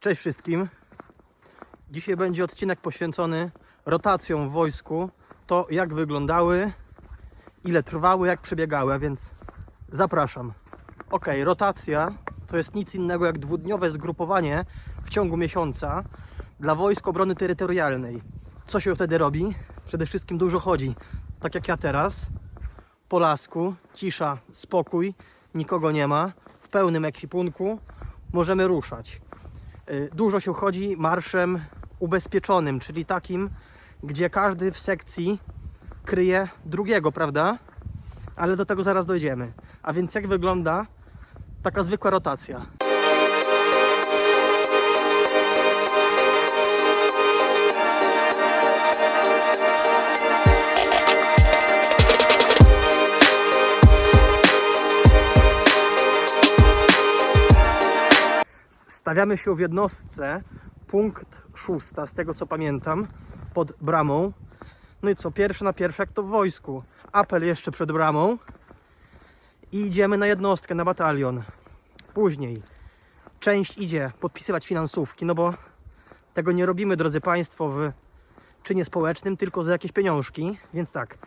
Cześć wszystkim. Dzisiaj będzie odcinek poświęcony rotacjom w wojsku. To jak wyglądały, ile trwały, jak przebiegały, a więc zapraszam. Ok, rotacja to jest nic innego jak dwudniowe zgrupowanie w ciągu miesiąca dla wojsk obrony terytorialnej. Co się wtedy robi? Przede wszystkim dużo chodzi. Tak jak ja teraz, po lasku, cisza, spokój, nikogo nie ma, w pełnym ekwipunku możemy ruszać. Y, Dużo się chodzi marszem ubezpieczonym, czyli takim, gdzie każdy w sekcji kryje drugiego, prawda? Ale do tego zaraz dojdziemy. A więc jak wygląda taka zwykła rotacja? Stawiamy się w jednostce, punkt szósta, z tego co pamiętam, pod bramą. No i co, pierwszy na pierwszy, jak to w wojsku. Apel jeszcze przed bramą i idziemy na jednostkę, na batalion. Później część idzie podpisywać finansówki, no bo tego nie robimy, drodzy Państwo, w czynie społecznym, tylko za jakieś pieniążki. Więc tak,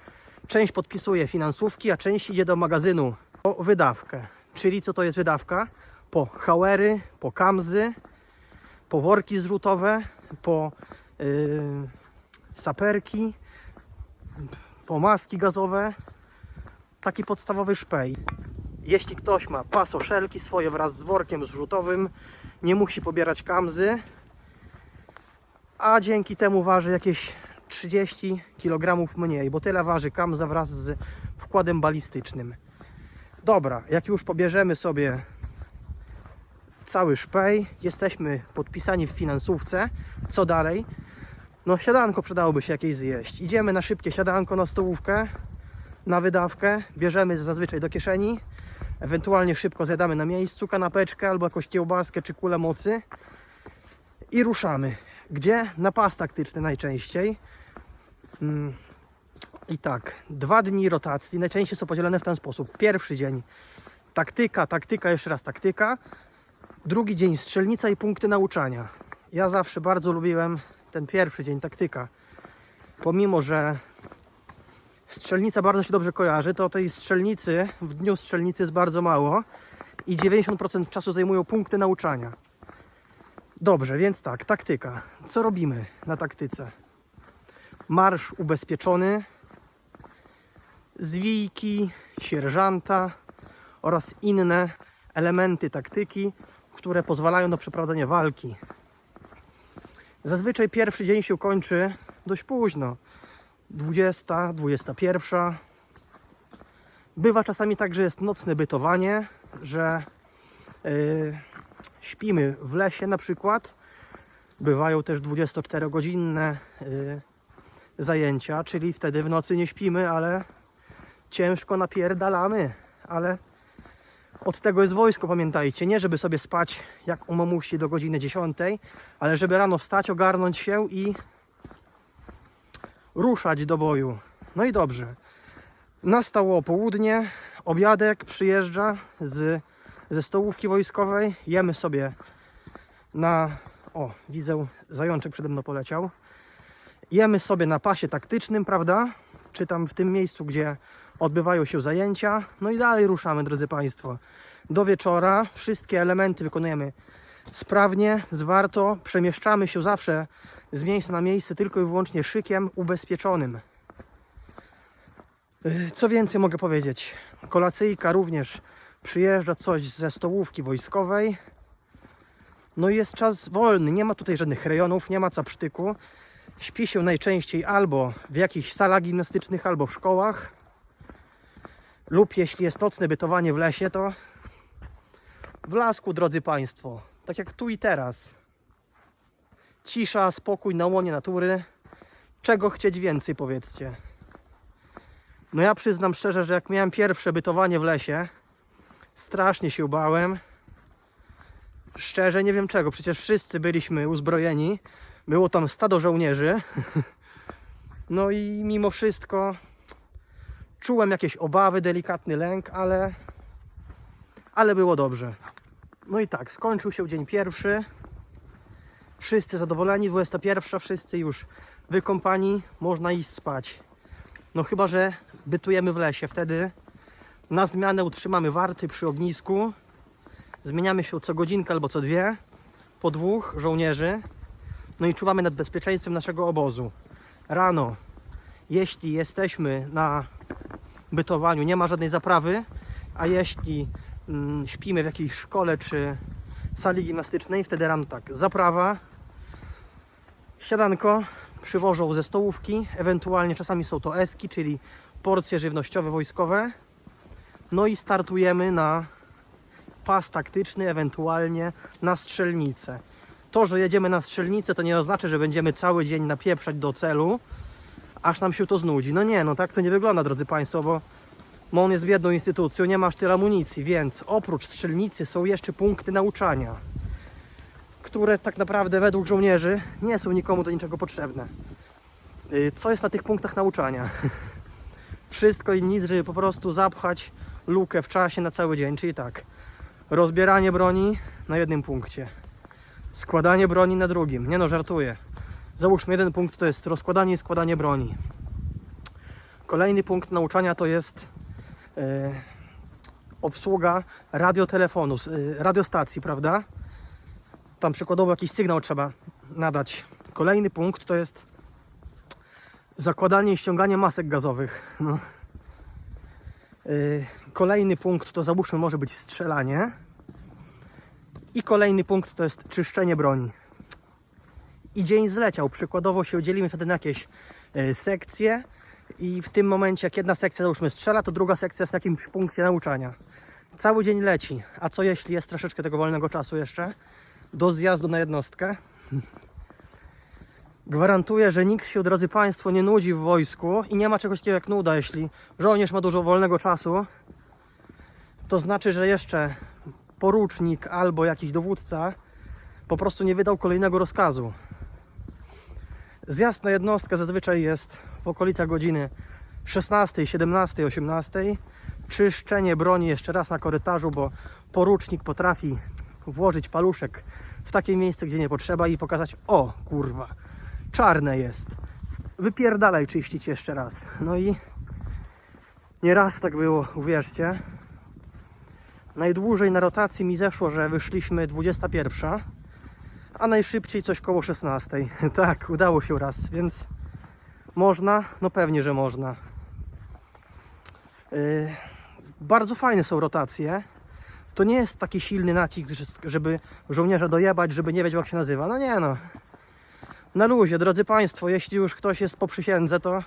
część podpisuje finansówki, a część idzie do magazynu po wydawkę. Czyli co to jest wydawka? Po hauery, po kamzy, po worki zrzutowe, po yy, saperki, po maski gazowe. Taki podstawowy szpej. Jeśli ktoś ma pasoszelki swoje wraz z workiem zrzutowym, nie musi pobierać kamzy, a dzięki temu waży jakieś 30 kg mniej, bo tyle waży kamza wraz z wkładem balistycznym. Dobra, jak już pobierzemy sobie cały szpej, jesteśmy podpisani w finansówce, co dalej? No siadanko przydałoby się jakieś zjeść. Idziemy na szybkie siadanko na stołówkę, na wydawkę, bierzemy zazwyczaj do kieszeni, ewentualnie szybko zjadamy na miejscu kanapeczkę albo jakąś kiełbaskę czy kulę mocy i ruszamy. Gdzie? Na pas taktyczny najczęściej. Mm. I tak, dwa dni rotacji najczęściej są podzielone w ten sposób. Pierwszy dzień taktyka, taktyka, jeszcze raz taktyka. Drugi dzień strzelnica i punkty nauczania. Ja zawsze bardzo lubiłem ten pierwszy dzień taktyka. Pomimo, że strzelnica bardzo się dobrze kojarzy, to tej strzelnicy w dniu strzelnicy jest bardzo mało i 90% czasu zajmują punkty nauczania. Dobrze, więc tak, taktyka. Co robimy na taktyce? Marsz ubezpieczony, zwijki, sierżanta oraz inne elementy taktyki, które pozwalają na przeprowadzenie walki. Zazwyczaj pierwszy dzień się kończy dość późno. 20, 21. Bywa czasami tak, że jest nocne bytowanie, że yy, śpimy w lesie na przykład. Bywają też 24-godzinne yy, zajęcia, czyli wtedy w nocy nie śpimy, ale ciężko napierdalamy. Ale od tego jest wojsko, pamiętajcie. Nie żeby sobie spać jak u mamusi do godziny 10, ale żeby rano wstać, ogarnąć się i ruszać do boju. No i dobrze. Nastało południe, obiadek przyjeżdża z, ze stołówki wojskowej. Jemy sobie na. O, widzę, zajączek przede mną poleciał. Jemy sobie na pasie taktycznym, prawda? Czy tam w tym miejscu, gdzie odbywają się zajęcia. No i dalej ruszamy, drodzy Państwo. Do wieczora wszystkie elementy wykonujemy sprawnie, zwarto. Przemieszczamy się zawsze z miejsca na miejsce tylko i wyłącznie szykiem ubezpieczonym. Yy, Co więcej mogę powiedzieć? Kolacyjka również przyjeżdża coś ze stołówki wojskowej. No i jest czas wolny, nie ma tutaj żadnych rejonów, nie ma capsztyku. Śpi się najczęściej albo w jakichś salach gimnastycznych, albo w szkołach. Lub jeśli jest nocne bytowanie w lesie, to w lasku, drodzy Państwo. Tak jak tu i teraz. Cisza, spokój na łonie natury. Czego chcieć więcej, powiedzcie. No ja przyznam szczerze, że jak miałem pierwsze bytowanie w lesie, strasznie się bałem. Szczerze nie wiem czego, przecież wszyscy byliśmy uzbrojeni. Było tam stado żołnierzy. No i mimo wszystko czułem jakieś obawy, delikatny lęk, ale, ale było dobrze. No i tak, skończył się dzień pierwszy. Wszyscy zadowoleni, 21, wszyscy już wykąpani, można iść spać. No chyba, że bytujemy w lesie, wtedy na zmianę utrzymamy warty przy ognisku. Zmieniamy się co godzinkę albo co dwie, po dwóch żołnierzy. No i czuwamy nad bezpieczeństwem naszego obozu. Rano, jeśli jesteśmy na bytowaniu, nie ma żadnej zaprawy, a jeśli mm, śpimy w jakiejś szkole czy sali gimnastycznej, wtedy rano tak, zaprawa, siadanko, przywożą ze stołówki, ewentualnie czasami są to eski, czyli porcje żywnościowe, wojskowe. No i startujemy na pas taktyczny, ewentualnie na strzelnicę. To, że jedziemy na strzelnicę, to nie oznacza, że będziemy cały dzień napieprzać do celu, aż nam się to znudzi. No nie, no tak to nie wygląda, drodzy Państwo, bo MON jest biedną instytucją, nie masz tyle amunicji, więc oprócz strzelnicy są jeszcze punkty nauczania, które tak naprawdę według żołnierzy nie są nikomu do niczego potrzebne. Y, Co jest na tych punktach nauczania? Wszystko i nic, żeby po prostu zapchać lukę w czasie na cały dzień, czyli tak, rozbieranie broni na jednym punkcie, składanie broni na drugim, nie no, żartuję. Załóżmy, jeden punkt to jest rozkładanie i składanie broni. Kolejny punkt nauczania to jest e, obsługa radiotelefonu, e, radiostacji, prawda? Tam przykładowo jakiś sygnał trzeba nadać. Kolejny punkt to jest zakładanie i ściąganie masek gazowych. No. E, Kolejny punkt to załóżmy może być strzelanie. I kolejny punkt to jest czyszczenie broni i dzień zleciał. Przykładowo się dzielimy wtedy na jakieś e, sekcje i w tym momencie jak jedna sekcja załóżmy strzela, to druga sekcja jest w jakimś punkcie nauczania. Cały dzień leci. A co jeśli jest troszeczkę tego wolnego czasu jeszcze? Do zjazdu na jednostkę. Gwarantuję, że nikt się, drodzy Państwo, nie nudzi w wojsku i nie ma czegoś takiego jak nuda. Jeśli żołnierz ma dużo wolnego czasu, to znaczy, że jeszcze porucznik albo jakiś dowódca po prostu nie wydał kolejnego rozkazu. Zjazd na jednostkę zazwyczaj jest w okolicach godziny 16, 17, 18. Czyszczenie broni jeszcze raz na korytarzu, bo porucznik potrafi włożyć paluszek w takie miejsce, gdzie nie potrzeba i pokazać: O kurwa, czarne jest. Wypierdalaj czyścić jeszcze raz. No i nieraz tak było, uwierzcie. Najdłużej na rotacji mi zeszło, że wyszliśmy 21 a najszybciej coś koło 16. Tak, udało się raz, więc można? No pewnie, że można. Yy, bardzo fajne są rotacje. To nie jest taki silny nacisk, że- żeby żołnierza dojebać, żeby nie wiedział jak się nazywa. No nie no. Na luzie, drodzy Państwo, jeśli już ktoś jest po przysiędze, to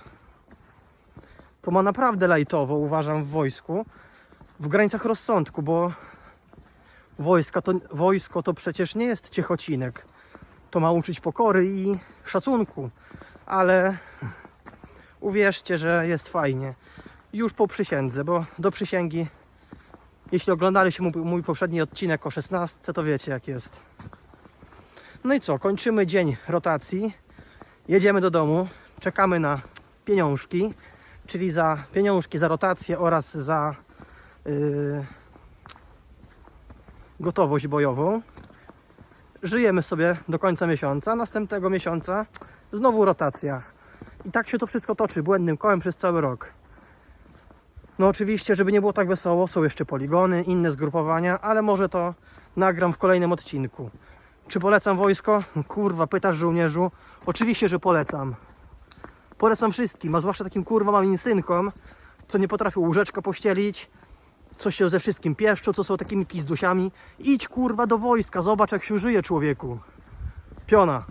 to ma naprawdę lajtowo, uważam, w wojsku. W granicach rozsądku, bo Wojska to, wojsko to przecież nie jest ciechocinek. To ma uczyć pokory i szacunku. Ale uwierzcie, że jest fajnie. Już po przysiędze, bo do przysięgi, jeśli oglądaliście mój, mój poprzedni odcinek o 16, to wiecie jak jest. No i co, kończymy dzień rotacji. Jedziemy do domu, czekamy na pieniążki, czyli za pieniążki za rotację oraz za yy, gotowość bojową. Żyjemy sobie do końca miesiąca, następnego miesiąca znowu rotacja. I tak się to wszystko toczy błędnym kołem przez cały rok. No oczywiście, żeby nie było tak wesoło, są jeszcze poligony, inne zgrupowania, ale może to nagram w kolejnym odcinku. Czy polecam wojsko? Kurwa, pytasz żołnierzu? Oczywiście, że polecam. Polecam wszystkim, a zwłaszcza takim kurwa małym synkom, co nie potrafią łóżeczka pościelić, co się ze wszystkim pieszczą, co są takimi pizdusiami. Idź kurwa do wojska, zobacz jak się żyje człowieku. Piona.